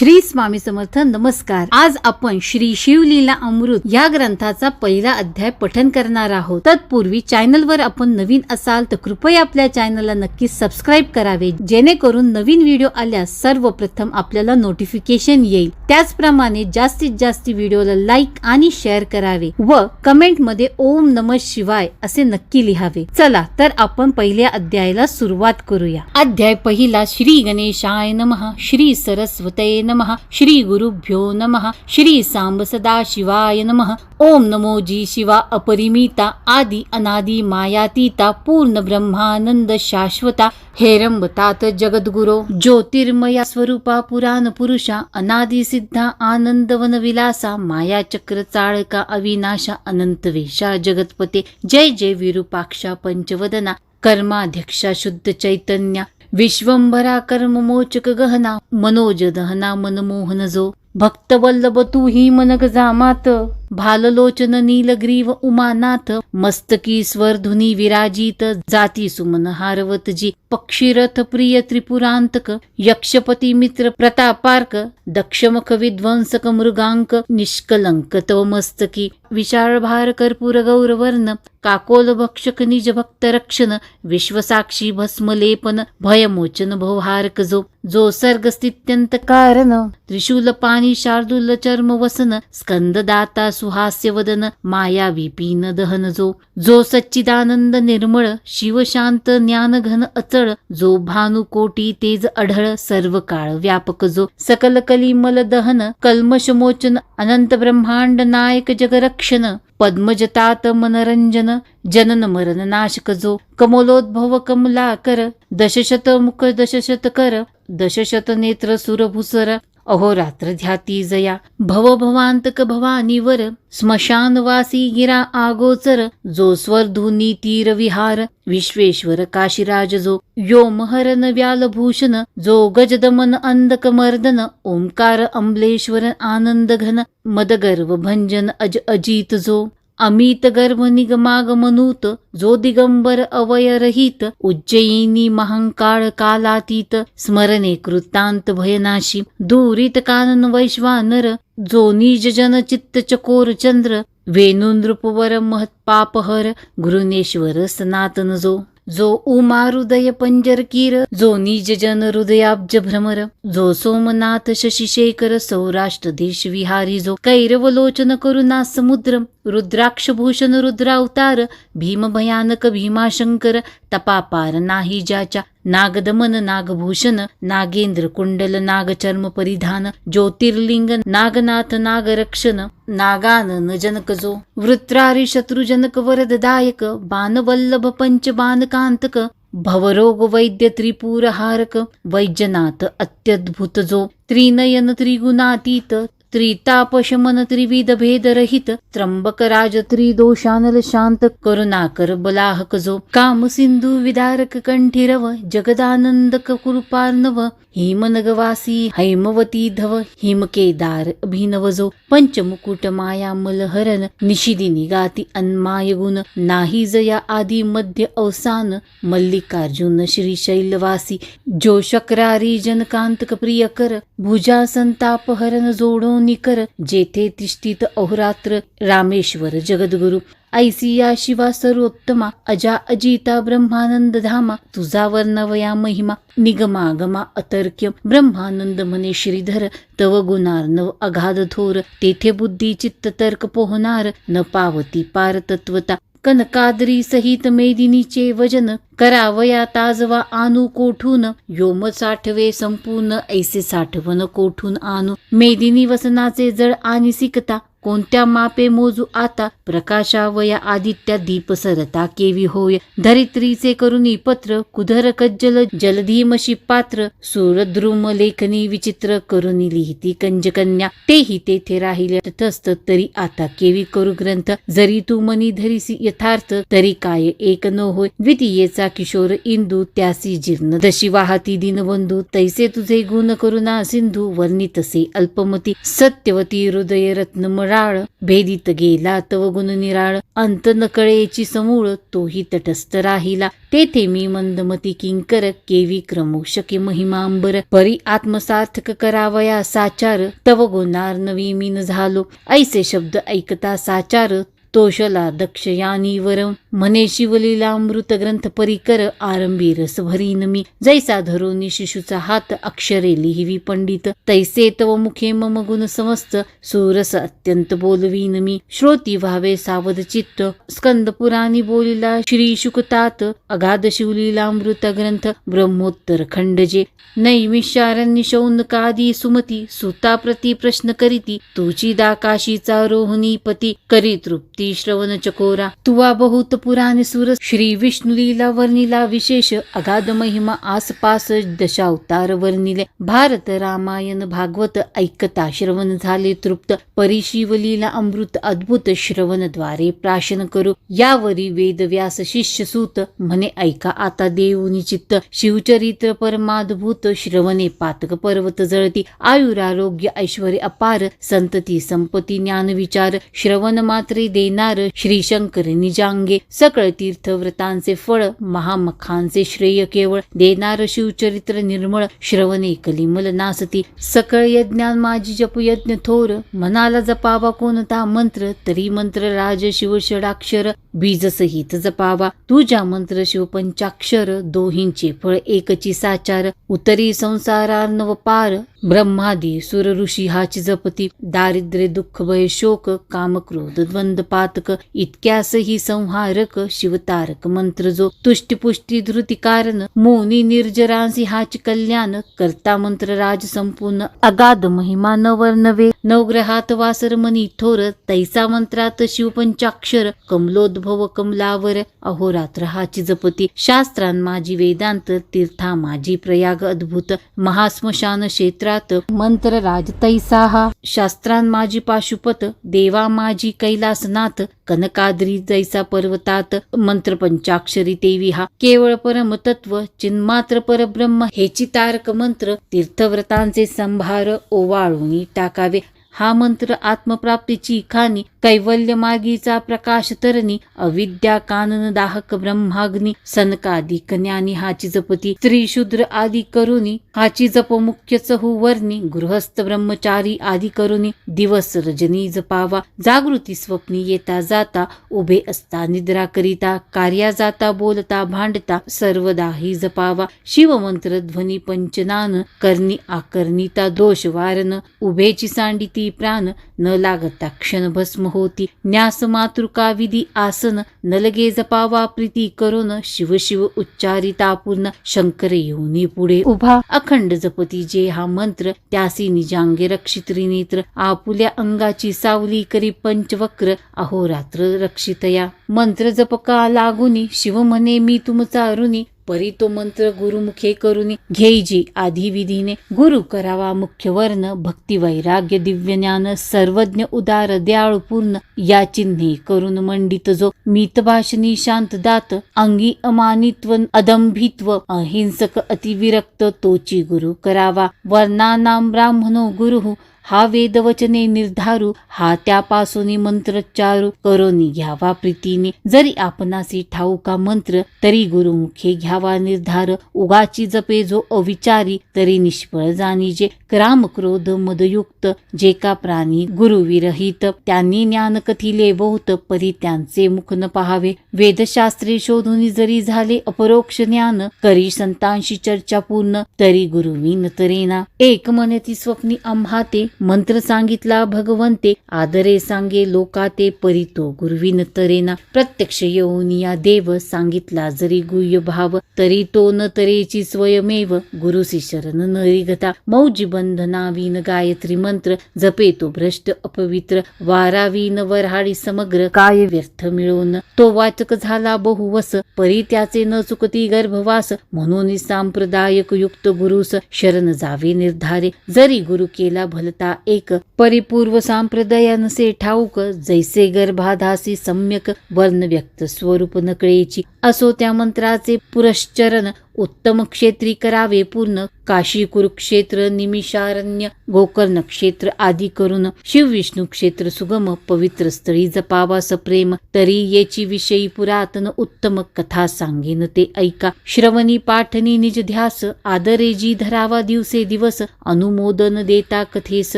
श्री स्वामी समर्थ नमस्कार. आज आपण श्री शिवलीला अमृत या ग्रंथाचा पहिला अध्याय पठन करणार आहोत. तत्पूर्वी चॅनलवर आपण नवीन असाल तर कृपया आपल्या चॅनलला नक्की सबस्क्राईब करावे जेणेकरून नवीन व्हिडिओ आल्यास सर्वप्रथम आपल्याला नोटिफिकेशन येईल. त्याचप्रमाणे जास्तीत जास्त व्हिडिओला लाईक आणि शेअर करावे व कमेंटमध्ये ओम नम शिवाय असे नक्की लिहावे. चला तर आपण पहिल्या अध्यायाला सुरुवात करूया. अध्याय पहिला श्री गणेशाय नमः श्री सरस्वतये नमः। श्री गुरुभ्यो नमः। श्री सांब सदा शिवाय नमः। ओम नमो जी शिवा अपरिमिता आदि अनादि मायातीता पूर्ण ब्रह्मानंद शाश्वता। हेरंबतात जगद्गुरो ज्योतिर्मया स्वरूपा पुराण पुरुषा अनादि सिद्धा आनंदवन विलासा माया चक्र चाळका अविनाशा अनंत वेशा जगतपते। जय जय विरूपाक्षा पंचवदना। कर्माध्यक्षा शुद्ध चैतन्या। विश्वंभरा कर्ममोचक गहना मनोज दहना मनमोहन जो भक्त वल्लभ तू ही मनक जामात भाललोचन नीलग्रीव उमानाथ मस्तकी स्वरधुनी विराजित जाती सुमन हारवत जी पक्षीरथ प्रिय त्रिपुरांतक यक्षपती मित्र प्रतापार्क दक्षमख विध्वंसक मृगांक निष्कलंक तव मस्तकी विशाळ भार कर्पूर गौरवर्ण काकोल भक्षक निज भक्त रक्षण विश्वसाक्षी भस्मलेपन भयमोचन भवहारक जो जो सर्ग स्थित्यंत कारण त्रिशूल पाणी शार्दूल चर्म वसन स्कंददाता सुहास्य वदन माया विपीन दहन जो जो सच्चिदानंद निर्मळ शिवशांत ज्ञानघन अचळ जो भानु कोटी तेज अढळ सर्व काळ व्यापक जो सकल कलिमल दहन कल्मशमोचन अनंत ब्रह्मांड नायक जगरक्षण पद्मजतात मनरंजन जनन मरण नाशक जो कमलोद्भव कमलाकर दशशत मुख दशशत कर दशशत नेत्र सुरभुसर अहोरात्र ध्याती जया. भव भवांतक भवानीवर स्मशानवासी गिरा आगोचर जो स्वरधुनी तीर विहार विश्वेश्वर काशीराज जो यो महरन व्यालभूषण जो गजदमन अंधक मर्दन ओंकार अंबलेश्वर आनंद घन मदगर्व भंजन अज अजित जो. अमित गर्भ निगमागमनूत जो दिगंबर अवयरहित उज्जयिनी महांकाळ कालातीत स्मरणे कृतांत भयनाशी दूरित कानन वैश्वानर जो निज जन चित्त चकोर चंद्र वेणुनृपवर महत्पापहर गुरुनेश्वर सनातन जो जो उमा हृदय पंजर कीर जो निज जन हृदयाब्ज भ्रमर जो सोमनाथ शशिशेखर सौराष्ट्र देश विहारी जो कैरवलोचन करुणा समुद्र रुद्राक्षभूषण रुद्रावतार भीम भयानक भीमाशंकर तपापार नाही ज्याच्या नागदमन नागभूषण नागेंद्र कुंडल नागचर्म परिधान ज्योतिर्लिंग नागनाथ नागरक्षण नागानन जनकजो वृत्रारी शत्रुजनक वरददायक बाणवल्लभ पंचबाणकांतक भवरोग वैद्य त्रिपुरहारक वैद्यनाथ अत्यद्भुत जो त्रिनयन त्रिगुणातीत त्रितापशमन त्रिविध भेदरहित त्र्यंबक राज त्रिदोषानल शांत करुणाकर बलाहक जो काम सिंधू विदारक कंठीरव जगदानंद कृपार्णव हिमनगवासी हैमवती धव हिमकेदार अभिनवजो पंचमुकुट माया मलहरन निशिदिनी गाती अन्माय गुण नाही जया आदी मध्य अवसान मल्लिकार्जुन श्री शैलवासी जो शक्रारी जनकांतक प्रियकर भुजा संताप हरण जोडो निकर जेथे तिष्ठित अहोरात्र रामेश्वर जगद्गुरु ऐसिया शिवा सर्वोत्तमा अजा अजिता ब्रह्मानंद धामा तुझा वर्णवया महिमा निगमागमा अतर्क्य ब्रह्मानंद म्हणे श्रीधर तव गुणार नव अगाध थोर तेथे बुद्धी चित्त तर्क पोहणार न पावती पार तत्वता कनकादरी सहित मेदिनीचे वजन करावया ताजवा आणू कोठून योम साठवे संपूर्ण ऐसे साठवण कोठून आणू मेदिनी वसनाचे जळ आणि सिकता कोणत्या मापे मोजू आता? प्रकाशावया आदित्या दीप सरता केवी होय? धरित्रीचे करुणी पत्र कुधर कज्जल जलधीमशी पात्र? सुरद्रुम लेखनी विचित्र करुणी लिहिती कंजकन्या तेही तेथे राहिले. तथस्त तरी आता केवी करू ग्रंथ? जरी तू मनी धरिसी यथार्थ तरी काय एक न होय? द्वितीयेचा किशोर इंदू त्यासी जीर्ण. दशी वाहती दिनबंधू तैसे तुझे गुण करुणा सिंधू वर्णितसे अल्पमती. सत्यवती हृदय रत्नमळ राळ भेदित गेला तव गुण निराळ. अंत नकळेची समूळ तोही तटस्थ राहिला. तेथे मी मंदमती किंकर केवी क्रमोशके महिमांबर. परी आत्मसार्थक करावया साचार. तव गुणार नवी मीन झालो. ऐसे शब्द ऐकता साचार. तोषला दक्ष यानीवर म्हणे शिवलीला अमृत ग्रंथ परिकर आरंभी रस भरीन मी. जैसा धरोनी शिशूचा हात अक्षरे लिहिवी पंडित. तैसे तव मुखे मम गुण समस्त. सुरस अत्यंत बोलवीन मी. श्रोती व्हावे सावध चित्त. स्कंद पुराणी बोलिला श्री शुकतात. अगाध शिवलीला अमृत ग्रंथ ब्रह्मोत्तर खंडजे. नैमिषारण्य शौनकादी सुमती. सुता प्रति प्रश्न करीती. तुची दाकाशीचा रोहिणी पती करी तृप्ती श्रवण चकोरा तुवा बहुत पुराण सुर श्री विष्णु लीला वर्णिला विशेष अगाध महिमा आसपास दशावतार वर्णिले भारत रामायण भागवत ऐकता श्रवण झाले तृप्त परिशिवलीला अमृत अद्भुत श्रवणद्वारे प्राशन करू यावरी वेद व्यास शिष्य सूत म्हणे ऐका आता देऊनी चित्त शिवचरित्र परमाद्भूत श्रवणे पातक पर्वत जळती आयुरारोग्य ऐश्वर अपार संतती संपती ज्ञान विचार श्रवण मात्रे देणार श्री शंकर निजांगे. सकळ तीर्थव्रतांचे फळ महामखांचे श्रेय केवळ देणार शिवचरित्र निर्मळ श्रवणे कलिमल नासती. सकळ यज्ञान माझी जप यज्ञ थोर मनाला जपावा कोणता मंत्र तरी मंत्र राज शिव षडाक्षर बीज सहित जपावा. तुझ्या मंत्र शिव पंचाक्षर दोहींचे फळ एकची साचार उतरी संसारार्णव पार. ब्रह्मादी सुर ऋषी हाची जपती. दारिद्र्य दुःख भय शोक काम क्रोध द्वंद पातक इतक्यासही संहारक शिवतारक मंत्र जो तुष्टीपुष्टी धृती कारण मोनी निर्जरांसी हाच कल्याण करता मंत्र राज संपूर्ण अगाध महिमा नवर नवे नवग्रहात वासर मनी थोर तैसा मंत्रात शिवपंचाक्षर कमलोद्भव कमलावर अहोरात्र हाची जपती. शास्त्रान माझी वेदांत तीर्था माझी प्रयाग अद्भुत महास्मशान क्षेत्रात मंत्र राज तैसा हा शास्त्रान माझी पाशुपत देवा माझी कैलासनाथ कनकाद्री जैसा पर्वतात मंत्र पंचाक्षरी देवी हा केवळ परम तत्व चिन्मात्र परब्रह्म हेची तारक मंत्र तीर्थव्रतांचे संभार ओवाळून टाकावे. हा मंत्र आत्मप्राप्तीची खाणी कैवल्य मार्गीचा प्रकाश तरणी अविद्या कानन दाहक ब्रह्माग्नी सनकादिक कन्यानी हाची जपती त्रिशूद्र आदी करुणी हाची जप मुख्य चहू वर्णी गृहस्थ ब्रह्मचारी आदी करुणी दिवस रजनी जपावा जागृती स्वप्नी येता जाता उभे असता निद्रा करिता कार्या जाता बोलता भांडता सर्वदाही जपावा शिवमंत्र ध्वनी पंचनान करणी आकर्णिता दोष वारण उभेची सांडिती प्राण न लागता क्षण भस्म होती. न्यास मातृका विधी आसन न लगे जपावा प्रीती करून शिव शिव उच्चारिता पूर्ण शंकर येऊनी पुढे उभा. अखंड जपती जे हा मंत्र त्यासी निजांगे रक्षित नेत्र आपुल्या अंगाची सावली करी पंचवक्र अहोरात्र रक्षितया मंत्र जपका लागुनी शिव म्हणे मी तुमचा अरुणी परी तो मंत्र गुरुमुखे करुनी. घेईजी आधी विधीने गुरु करावा मुख्य वर्ण भक्ती वैराग्य दिव्य ज्ञान सर्वज्ञ उदार दयाळू पूर्ण या चिन्हे करून मंडित जो मितभाषणी शांत दात अंगी अमानित्व अदंभित्व अहिंसक अतिविरक्त तोची गुरु करावा. वर्णानाम ब्राह्मणो गुरु हा वेदवचने निर्धारू हा त्यापासून मंत्रोच्चारू करोनी घ्यावा प्रीतीने. जरी आपणासी ठाऊका मंत्र तरी गुरुमुखे घ्यावा निर्धार. उगाची जपे जो अविचारी तरी निष्फळ जाणीजे. क्राम क्रोध मदयुक्त जे का प्राणी गुरुविरहित त्यांनी ज्ञान कथिले बहुत परी त्यांचे मुख न पहावे. वेदशास्त्रे शोधून जरी झाले अपरोक्ष ज्ञान करी संतांशी चर्चा पूर्ण तरी गुरुवी न तरेना. एक मनती स्वप्नी आम्हाते मंत्र सांगितला भगवंते आदरे सांगे लोकाते परितो गुरुविन तरेना प्रत्यक्ष येऊन या देव सांगितला जरी गुह्य भाव तरी तो न तरेची स्वयमेव गुरुसी शरण न रिगता मौजी बंधनावीन गायत्री मंत्र जपे तो भ्रष्ट अपवित्र वारावीन वरहाळी समग्र काय व्यर्थ मिळवून तो वाचक झाला बहुवस परी त्याचे न चुकती गर्भवास म्हणून सांप्रदायक युक्त गुरुस शरण जावे निर्धारे जरी गुरु केला भलता एक परिपूर्व सांप्रदायानसे ठाऊक जैसे गर्भाधासी सम्यक वर्ण व्यक्त स्वरूप नकळेची. असो त्या मंत्राचे पुरश्चरण उत्तम क्षेत्री करावे पूर्ण. काशी कुरुक्षेत्र निमिषारण्य गोकर्ण क्षेत्र आदी करून शिव विष्णू क्षेत्र सुगम पवित्र स्थळी जपावास प्रेम तरी येची विषयी पुरातन उत्तम कथा सांगेन ते ऐका. श्रवणी पाठनी निज ध्यास आदरेजी धरावा दिवसे दिवस अनुमोदन देता कथेस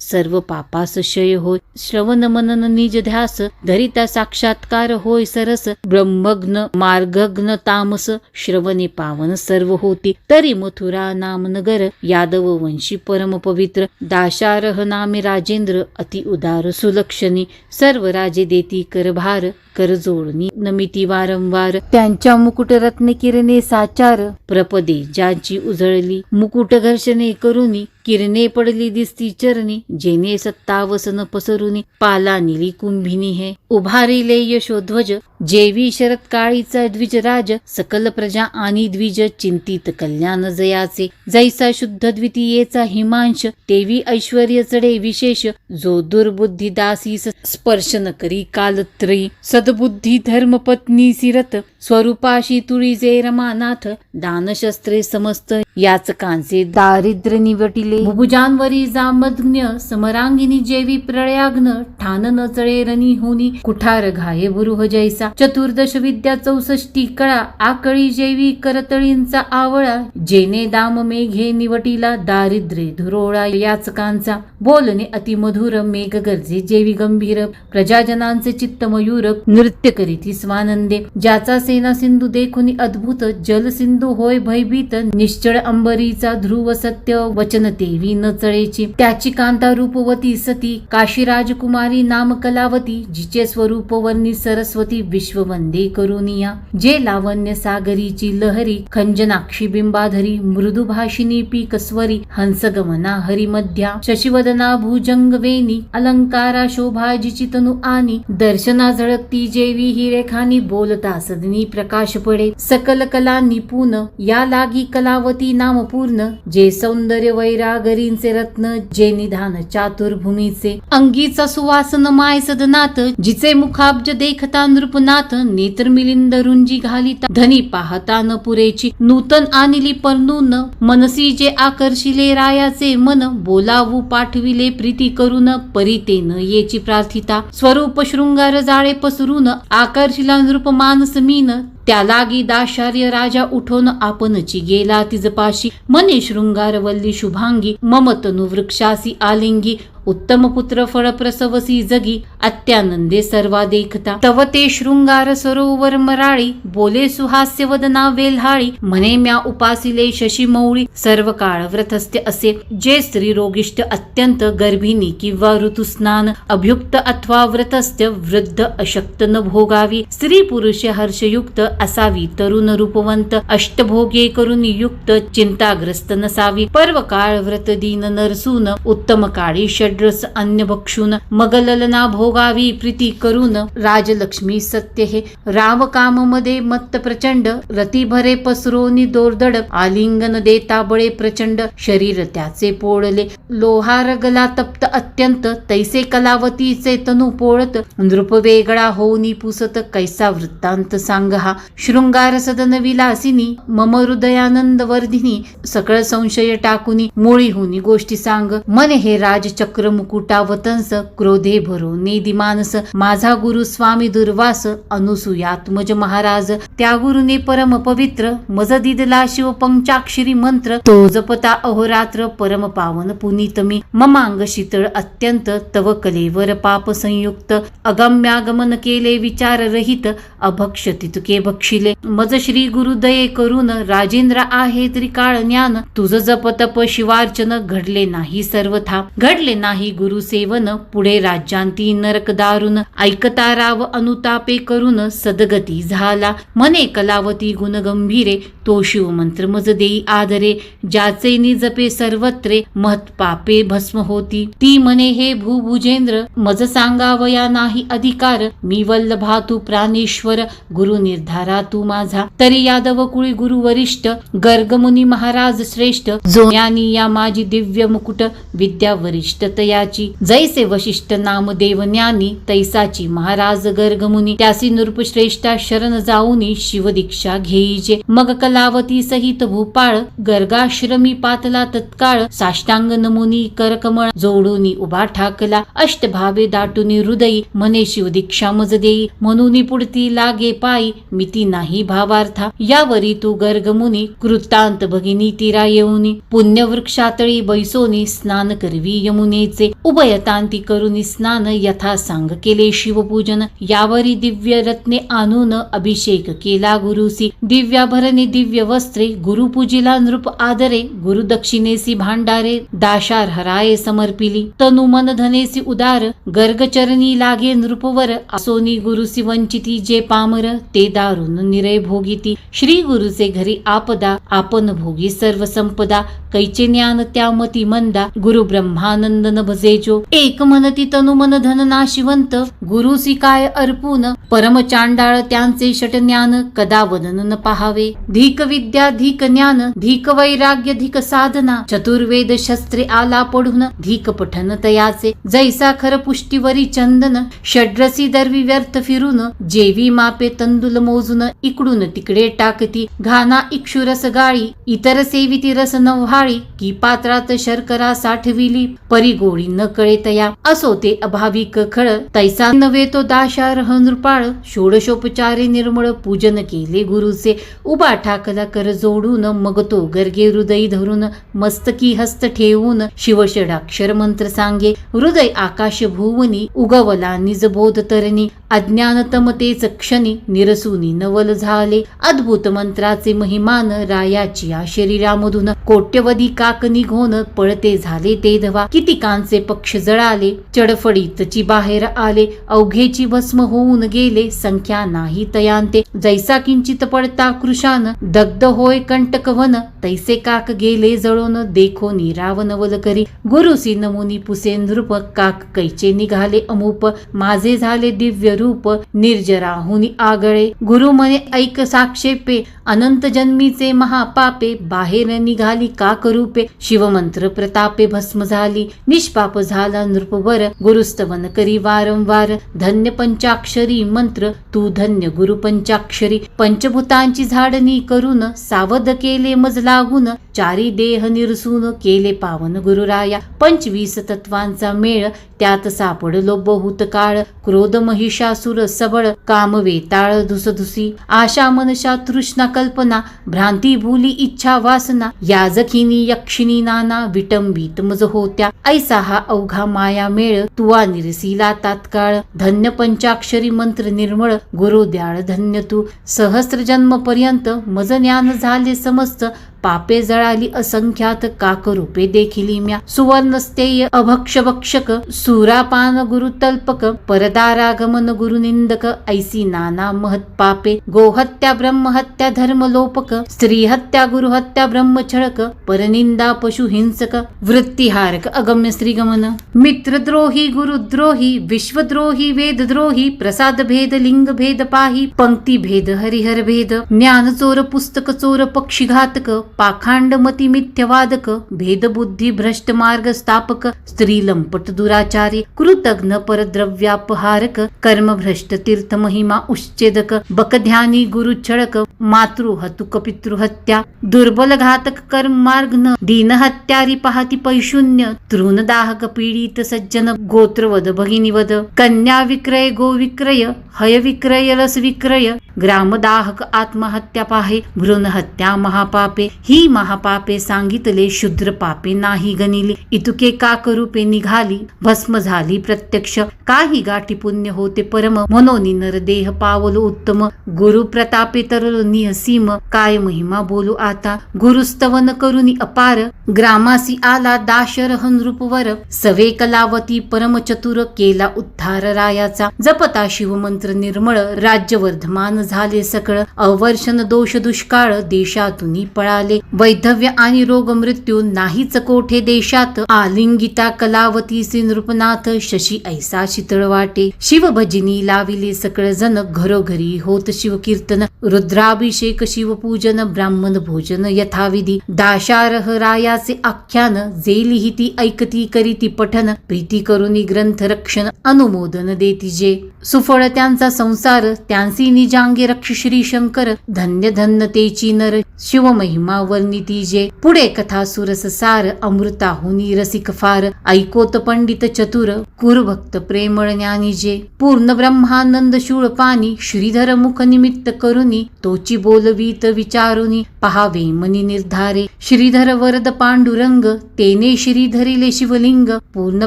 सर्व पापास क्षय होय. श्रवण मनन निज ध्यास धरिता साक्षात्कार होय सरस. ब्रह्मग्न मार्गग्न तामस श्रवणे पावन सर्व होती. तरी मथुरा नाम नगर यादव वंशी परम पवित्र दाशारह नामे राजेंद्र अति उदार सुलक्षणी सर्व राजे देती करभार करजोडणी नमिती वारंवार. त्यांच्या मुकुट रत्न किरणे साचार. प्रपदे ज्यांची उजळली मुकुट घर्षणे करुनी किरणे पडली दिसती चरणी जेने सत्तावसन पसरुनी पाला निली कुंभिनी हे. उभारिले यशोध्वज जेवी शरद काळीचा द्विजराज सकल प्रजा आणि द्विज चिंतित कल्याण जयाचे. जैसा शुद्ध द्वितीयेचा हिमांश तेवी ऐश्वर्य चढे विशेष. जो दुर्बुद्धी दासीस स्पर्श न करी कालत्रयी. सद्बुद्धी धर्मपत्नी सिरत स्वरूपाशी तुळीजे रमानाथ दानशस्त्रे समस्त याचकांचे दारिद्र्य निवटिले. भुभुजांवरी जामज्ञ समरांगिनी जेवी प्रळयाग्न ठाण नचळे रनी होनी कुठार घाये बुरुह हो जैसा. चतुर्दश विद्या चौसष्टी कळा आकळी जेवी करतळींचा आवळा. जेने दाम मेघे निवटीला दारिद्र्य धुरोळा याचकांचा. बोलणे अतिमधुर मेघ गरजे जेवी गंभीर. प्रजाजनांचे चित्त मयूर नृत्य करीती स्वानंदे. ज्याचा सेना सिंधू देखुनी अद्भुत जल सिंधू होय भयभीत. निश्चळ अंबरीचा ध्रुव सत्य वचन देवी न चळेची. त्याची कांता रूपवती सती काशी राजकुमार नाम कलावती जिचे स्वरूप वर्णी सरस्वती विश्ववंदे करुनिया जे लावण्य सागरीची लहरी खंजनाक्षी बिंबाधरी मृदू भाषिनी पीकस्वरी हंसगमना हरिमध्या शशिवदना भुजंग वेणी अलंकारा शोभा जिची तनु आणि दर्शना झळकती जेवी ही रेखानी बोलता सदनी प्रकाश पडे सकल कला निपुण या लागी कलावती नाम पूर्ण जे सौंदर्य वैरागरींचे रत्न जे निधान चातुर्भूमीचे अंगीचा सुवा माय नाथ जिचे मुखाब्ज देखता नृपनाथ नेत्र मिलिंद रुंजी घालिता धनी पाहता न पुरेची नूतन आणली परनून मनसी जे आकर्षिले रायाचे मन बोलावू पाठविले प्रीती करून परिते न येची प्रार्थिता स्वरूप शृंगार जाळे पसरून आकर्षिला नृप मानस मीन त्या लागी दाशार्य राजा उठून आपणची गेला तिजपाशी मने शृंगार वल्ली शुभांगी ममत नु वृक्षासी आलिंगी उत्तम पुत्र फळ प्रसवसी जगी अत्यानंदे सर्वा देखता तव ते शृंगार सरोवर मराळी बोले सुहास्य वदना वेल्हाळी म्हणे म्या उपासिले शशी मौळी सर्व काळ व्रतस्थ असे जे स्त्री रोगिष्ट अत्यंत गर्भिणी किंवा ऋतुस्नान अभ्युक्त अथवा व्रतस्थ वृद्ध अशक्त न भोगावी स्त्री पुरुष हर्षयुक्त असावी तरुण रूपवंत अष्टभोगे करून युक्त चिंताग्रस्त नसावी पर्व काळ व्रत दीन नरसून उत्तम काळी षड्रस अन्य भक्षून मगललना भोगावी प्रीती करून राजलक्ष्मी सत्य हे. राम काममध्ये मत्त प्रचंड रती भरे पसरोनी दोरदड आलिंगन देता बळे प्रचंड शरीर त्याचे पोळले. लोहार गला तप्त अत्यंत तैसे कलावतीचे तनु पोळत. नृप वेगळा होऊनी पुसत कैसा वृत्तांत सांग हा शृंगार सदन विलासिनी मम हृदयानंद वर्धिनी. सकळ संशय टाकुनी मोळी होनी गोष्टी सांग. मन हे राजचक्र मुकुटा वतंस क्रोधे भरो. नेदी मानस माझा गुरु स्वामी दुर्वास अनुसुयात्मज महाराज. त्या गुरुने परम पवित्र मज दिदला शिव पंचाक्षरी मंत्र तो जपता अहोरात्र परम पावन पुनीत मी. ममांग शीतळ अत्यंत तव कलेवर पाप संयुक्त. अगम्यागमन केले विचार रहित अभक्ष तितके भक्षिले. मज श्री गुरुदये करून राजेंद्र आहे त्रिकाळ ज्ञान. तुझ जप तप शिवार्चन घडले नाही सर्वथा. घडले नाही नाही गुरुसेवन पुढे राज्यांती नरक दारुण. ऐकता राव अनुतापे करून सदगती झाला. मने कलावती गुण गंभीरे तो शिव मंत्र मज देई आदरे. ज्याचे निजपे सर्वत्रे महत पापे भस्म होती. ती मने हे भूभुजेंद्र मज सांगावया नाही अधिकार. मी वल्लभा तू प्राणेश्वर गुरु निर्धारा तू माझा. तरी यादव कुळी गुरु वरिष्ठ गर्गमुनी महाराज श्रेष्ठ. जो ज्ञानी या माझी दिव्य मुकुट विद्या वरिष्ठ तयाची जैसे वशिष्ठ नाम देव ज्ञानी तैसाची महाराज गर्गमुनी. त्यासी नृपश्रेष्ठा शरण जाऊनी शिवदीक्षा घेईजे. मग कलावती सहित भूपाळ गर्गाश्रमी पातला तत्काळ. साष्टांग नमुनी करकमळ जोडूनी उभा ठाकला. अष्टभावे दाटुनी हृदयी म्हणे शिवदीक्षा मज देई. म्हणून पुढती लागे पायी मिती नाही भावार्था. यावरी तू गर्गमुनी कृतांत भगिनी तीरा येऊनी. पुण्यवृक्षातळी बैसोनी स्नान करवी यमुने यमुनेचे उभयतांती करुनी स्नान यथा सांग केले शिवपूजन. यावरी दिव्य रत्ने आणून अभिषेक केला गुरुसी. दिव्याभरणे दिव्य वस्त्रे गुरुपूजिला नृप आदरे गुरुदक्षिणेसी भांडारे दाशार हराये समर्पिली. तनु मन धनेसी उदार गर्गचरणी लागे नृपवर. असोनी गुरुसी वंचिती जे पामर ते दारुण निरय भोगिती. श्री गुरुचे घरी आपदा आपण भोगी सर्व संपदा. कैचे ज्ञान त्या मती मंदा. गुरु ब्रह्मानंद मन भजेजो एक मनती तनु मन धन नाशिवंत. गुरुसी काय अर्पून. परम चांडाळ त्यांचे षट ज्ञान कदा वदन न पाहावे. धीक विद्या धीक ज्ञान धीक वैराग्य धीक साधना. चतुर्वेद शस्त्रे आला पडून धीक पठन तयाचे. जैसा खर पुष्टीवरी चंदन. षड्रसी दरवी व्यर्थ फिरून. जेवी मापे तंदुल मोजून इकडून तिकडे टाकती. घाना इक्षुरस गाळी. इतर सेविती रस नव्हाळी. की पात्रात शर्करा साठविली. परी गोळी न कळे तया. असो ते अभाविक खळ तैसा नव्हे तो दाशारह नृपाळ षोडशोपचारे निर्मळ पूजन केले गुरुचे. उभा ठाकला कर जोडून मग तो गर्गे हृदय धरून मस्तकी हस्त ठेवून शिवषडाक्षर मंत्र सांगे. हृदय आकाश भुवनी उगवला निजबोध तरणी. अज्ञान तमतेच क्षणी निरसुनी नवल झाले. अद्भुत मंत्राचे महिमान रायाची या शरीरामधून कोट्यवधी काक निघोन पळते झाले ते धवा. किती कान कितीकांचे पक्ष जळाले चडफडीतची बाहेर आले अवघेची भस्म होऊन गेले संख्या नाही तयांते. जैसा किंचित पडता कृशान दग्ध होय कंटक वन तैसे काक गेले जळून देखो निरावन वलकरी. गुरुसी नमुनी पुसे नृप काक कैचे निघाले अमुप माझे झाले दिव्य रूप निर्जराहुनी आगळे. गुरु मने ऐक साक्षेपे अनंत जन्मीचे महापापे बाहेर निघाली काक रूपे शिवमंत्र प्रतापे भस्म झाली. निष्पाप झाला नृपवर. गुरुस्तवन करी वारंवार धन्य पंचाक्षरी मंत्र. तू धन्य गुरु पंचाक्षरी. पंचभूतांची झाडणी करून सावध केले मज लागून. चारी देह निरसून केले पावन गुरुराया. पंचवीस तत्वांचा मेळ. त्यात सापडलो बहुत काळ. क्रोध महिषासुर सबळ. काम वेताळ धुसधुसी. आशा मनशा तृष्णा कल्पना. भ्रांती भूली इच्छा वासना. याजखिनी यक्षिणी नाना. विटंबित मज होत्या. ऐसा हा अवघा माया मेळ तुवा निरसिला तात्काळ. धन्य पंचाक्षरी मंत्र निर्मळ गुरु द्याळ धन्य तू. सहस्र जन्म पर्यंत मज ज्ञान झाले समस्त पापे जळाली असंख्यात काकरूपे देखिली म्या सुवर्णस्तेय अभक्ष भक्षक सुरापान गुरु तल्पक परदारागमन गुरु निंदक ऐसी नाना महत पापे गोहत्या ब्रह्महत्या धर्म लोपक स्त्रीहत्या गुरुहत्या ब्रह्मछळक परनिंदा पशु हिंसक वृत्तिहारक अगम्य श्रीगमन. मित्रद्रोही गुरुद्रोही विश्वद्रोही वेदद्रोही प्रसाद भेद लिंग भेद पाही पंक्ती भेद हरिहर भेद ज्ञान चोर पुस्तक चोर पक्षीघातक पाखांड मिथ्यवादक भेदबुद्धी भ्रष्ट मार्ग स्थापक स्त्री लंपट दुराचारी कृतघ्न परद्रव्यापहारक कर्मभ्रष्ट तीर्थ महिमा उच्छेदक बकध्यानी गुरु छळक मातृ हतुक पितृहत्या दुर्बल घातक कर्म मार्ग न दीनहत्यारी पाहती पैशून्य तृणदाहक पीडित सज्जन गोत्रवद भगिनीवद कन्या विक्रय गो विक्रय हय विक्रय रस विक्रय ग्रामदाहक आत्महत्या पाहे भ्रूण हत्या महापापे ही महापापे सांगितले शुद्र पापे नाही गणिले. इतुके काकरूपे निघाली? भस्म झाली प्रत्यक्ष. काही गाठी पुण्य होते परम. मनोनी नरदेह पावलो उत्तम. गुरु प्रतापे तरलो निहसीम काय महिमा बोलू आता? गुरुस्तवन करुनी अपार. ग्रामासी आला दाशरह नृपवर सवे कलावती परम चतुर केला उद्धार रायाचा. जपता शिवमंत्र निर्मळ. राज्य वर्धमान झाले सकळ. अवर्षण दोष दुष्काळ देशातून पळाले. वैधव्य आणि रोग मृत्यू नाहीच कोठे देशात? आलिंगिता कलावती सिनृपनाथ शशी ऐसा शीतळ वाटे. शिवभजिनी लाविले सकळ जन घरोघरी होत शिवकीर्तन. रुद्राभिषेक शिवपूजन ब्राह्मण भोजन यथाविधी. दाशारह रायाचे आख्यान जे लिहिती ऐकती करीती पठन. प्रीती करुनी ग्रंथ रक्षण अनुमोदन देती जे. सुफळ त्यांचा संसार त्यांसी निजांगे रक्ष श्री शंकर. धन्य धन्य तेची नर शिवमहिमा वर्णिती पुढे कथा सुरस सार अमृता हुनी रसिक फार ऐकोत पंडित चतुर कुरभक्त प्रेमळ ज्ञानी जे. पूर्ण ब्रह्मानंद शूळ पाणी श्रीधर मुख निमित्त करुनी तोची बोलवीत विचारुनी पहावे मनी निर्धारे. श्रीधर वरद पांडुरंग तेने श्रीधरिले शिवलिंग पूर्ण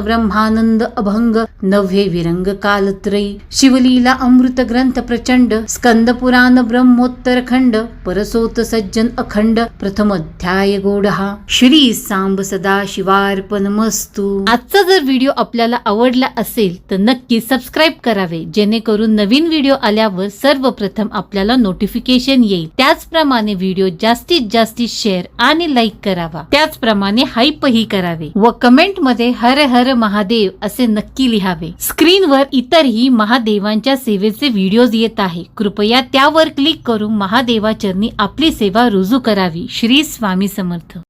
ब्रह्मानंद अभंग नव्हे विरंग कालत्रयी. शिवलीला अमृत ग्रंथ प्रचंड स्कंद पुराण ब्रह्मोत्तर खंड परसोत सज्जन अखंड प्रथम अध्याय गोडहा श्री सांब सदा शिवार्पण मस्तू आजचा जर व्हिडिओ आपल्याला आवडला असेल तर नक्की सबस्क्राईब करावे जेणेकरून नवीन व्हिडिओ आल्यावर सर्वप्रथम आपल्याला नोटिफिकेशन येईल. त्याचप्रमाणे व्हिडिओ जास्तीत जास्तीत शेअर आणि लाईक करावा. त्याचप्रमाणे हाईपही करावे व कमेंटमध्ये हर हर महादेव असे नक्की लिहावे. स्क्रीनवर इतरही महादेवांच्या सेवेचे व्हिडिओज येत आहे. कृपया त्यावर क्लिक करून महादेवाचरणी आपली सेवा रुजू करावी. श्री स्वामी समर्थ.